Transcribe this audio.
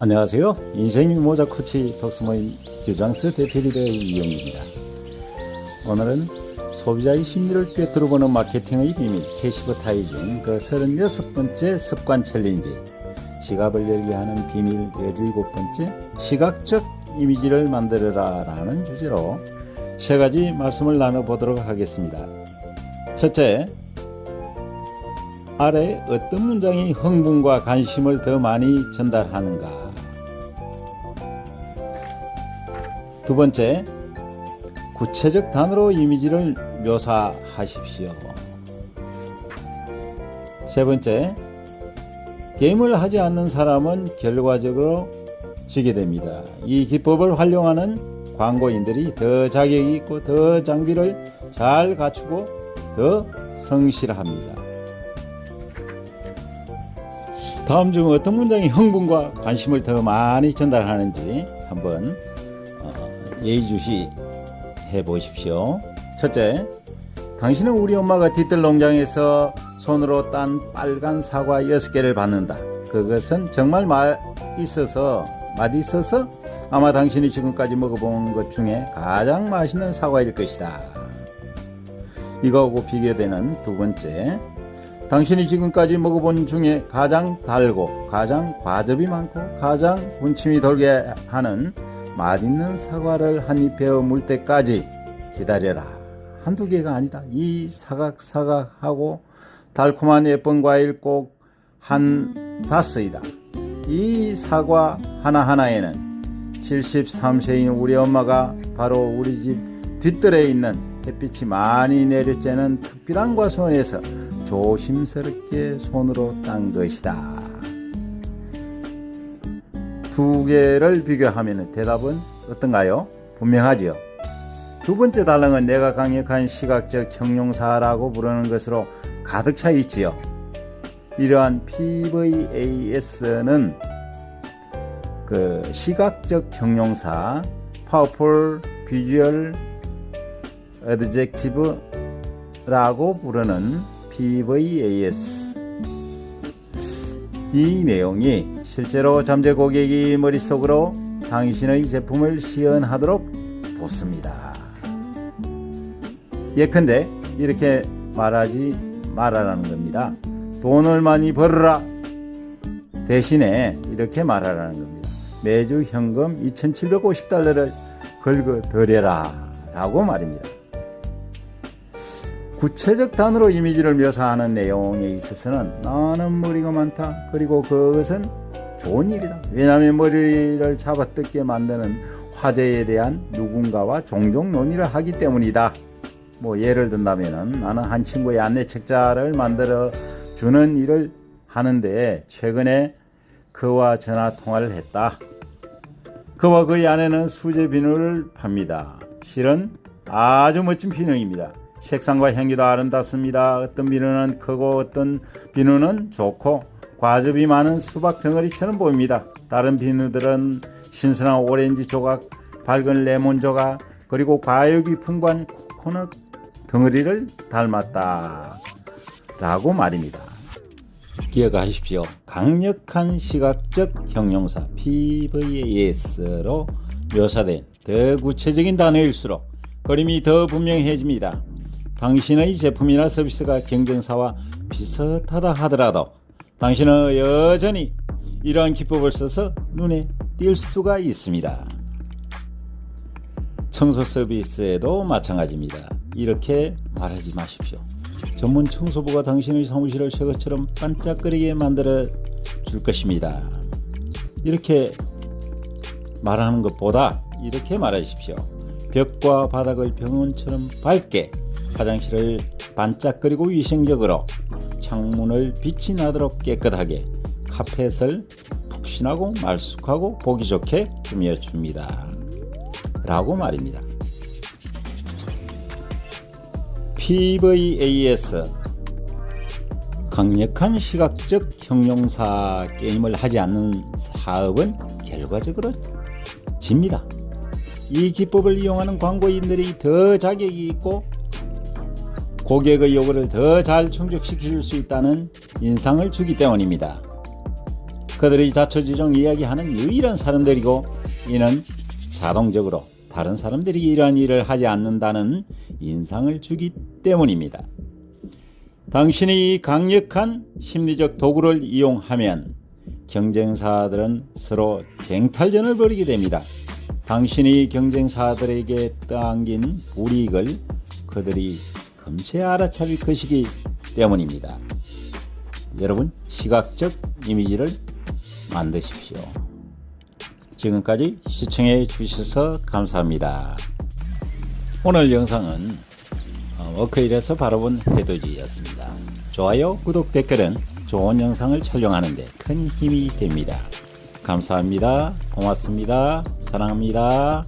안녕하세요. 인생 모자 코치 덕스모임 규장스 대표리더의 이용입니다. 오늘은 소비자의 심리를 꿰뚫어보는 마케팅의 비밀 캐시버타이징 그 36번째 습관 챌린지 지갑을 열게 하는 비밀 17번째 시각적 이미지를 만들어라 라는 주제로 세 가지 말씀을 나눠보도록 하겠습니다. 첫째, 아래 어떤 문장이 흥분과 관심을 더 많이 전달하는가? 두 번째, 구체적 단어로 이미지를 묘사하십시오. 세 번째, 게임을 하지 않는 사람은 결과적으로 지게 됩니다. 이 기법을 활용하는 광고인들이 더 자격이 있고 더 장비를 잘 갖추고 더 성실합니다. 다음 중 어떤 문장이 흥분과 관심을 더 많이 전달하는지 한번 어, 예의주시 해 보십시오. 첫째, 당신은 우리 엄마가 뒤뜰 농장에서 손으로 딴 빨간 사과 6개를 받는다. 그것은 정말 맛있어서, 맛있어서 아마 당신이 지금까지 먹어본 것 중에 가장 맛있는 사과일 것이다. 이거하고 비교되는 두 번째, 당신이 지금까지 먹어본 중에 가장 달고 가장 과즙이 많고 가장 군침이 돌게 하는 맛있는 사과를 한입 베어 물 때까지 기다려라. 한두 개가 아니다. 이 사각사각하고 달콤한 예쁜 과일 꼭 한 다스이다. 이 사과 하나하나에는 73세인 우리 엄마가 바로 우리 집 뒷뜰에 있는 햇빛이 많이 내려쬐는 특별한 과수원에서 조심스럽게 손으로 딴 것이다. 두 개를 비교하면 대답은 어떤가요? 분명하지요. 두 번째 달랑은 내가 강력한 시각적 형용사라고 부르는 것으로 가득 차 있지요. 이러한 PVAS는 그 시각적 형용사, Powerful Visual Adjective라고 부르는 PVAS. 이 내용이 실제로 잠재 고객이 머릿속으로 당신의 제품을 시연하도록 돕습니다. 예컨대 이렇게 말하지 말아라는 겁니다. 돈을 많이 벌어라. 대신에 이렇게 말하라는 겁니다. 매주 현금 2,750달러를 긁어들여라. 라고 말입니다. 구체적 단어로 이미지를 묘사하는 내용에 있어서는 나는 머리가 많다. 그리고 그것은 좋은 일이다. 왜냐하면 머리를 잡아뜯게 만드는 화제에 대한 누군가와 종종 논의를 하기 때문이다. 뭐 예를 든다면은 나는 한 친구의 안내 책자를 만들어 주는 일을 하는데 최근에 그와 전화 통화를 했다. 그와 그의 아내는 수제 비누를 팝니다. 실은 아주 멋진 비누입니다. 색상과 향기도 아름답습니다. 어떤 비누는 크고 어떤 비누는 좋고 과즙이 많은 수박 덩어리처럼 보입니다. 다른 비누들은 신선한 오렌지 조각, 밝은 레몬 조각, 그리고 과육이 풍부한 코코넛 덩어리를 닮았다. 라고 말입니다. 기억하십시오. 강력한 시각적 형용사 PVAS로 묘사된 더 구체적인 단어일수록 그림이 더 분명해집니다. 당신의 제품이나 서비스가 경쟁사와 비슷하다 하더라도 당신은 여전히 이러한 기법을 써서 눈에 띌 수가 있습니다. 청소 서비스에도 마찬가지입니다. 이렇게 말하지 마십시오. 전문 청소부가 당신의 사무실을 새 것처럼 반짝거리게 만들어 줄 것입니다. 이렇게 말하는 것보다 이렇게 말하십시오. 벽과 바닥을 병원처럼 밝게 화장실을 반짝거리고 위생적으로 창문을 빛이 나도록 깨끗하게 카펫을 푹신하고 말쑥하고 보기 좋게 꾸며줍니다. 라고 말입니다. PVAS 강력한 시각적 형용사 게임을 하지 않는 사업은 결과적으로 집니다. 이 기법을 이용하는 광고인들이 더 자격이 있고 고객의 요구를 더 잘 충족시킬 수 있다는 인상을 주기 때문입니다. 그들이 자초지종 이야기하는 유일한 사람들이고 이는 자동적으로 다른 사람들이 이러한 일을 하지 않는다는 인상을 주기 때문입니다. 당신이 이 강력한 심리적 도구를 이용하면 경쟁사들은 서로 쟁탈전을 벌이게 됩니다. 당신이 경쟁사들에게 떠안긴 불이익을 그들이 금세 알아차릴 것이기 때문입니다. 여러분 시각적 이미지를 만드십시오. 지금까지 시청해 주셔서 감사합니다. 오늘 영상은 어, 워크힐에서 바라본 해돋이였습니다. 좋아요, 구독, 댓글은 좋은 영상을 촬영하는 데 큰 힘이 됩니다. 감사합니다. 고맙습니다. 사랑합니다.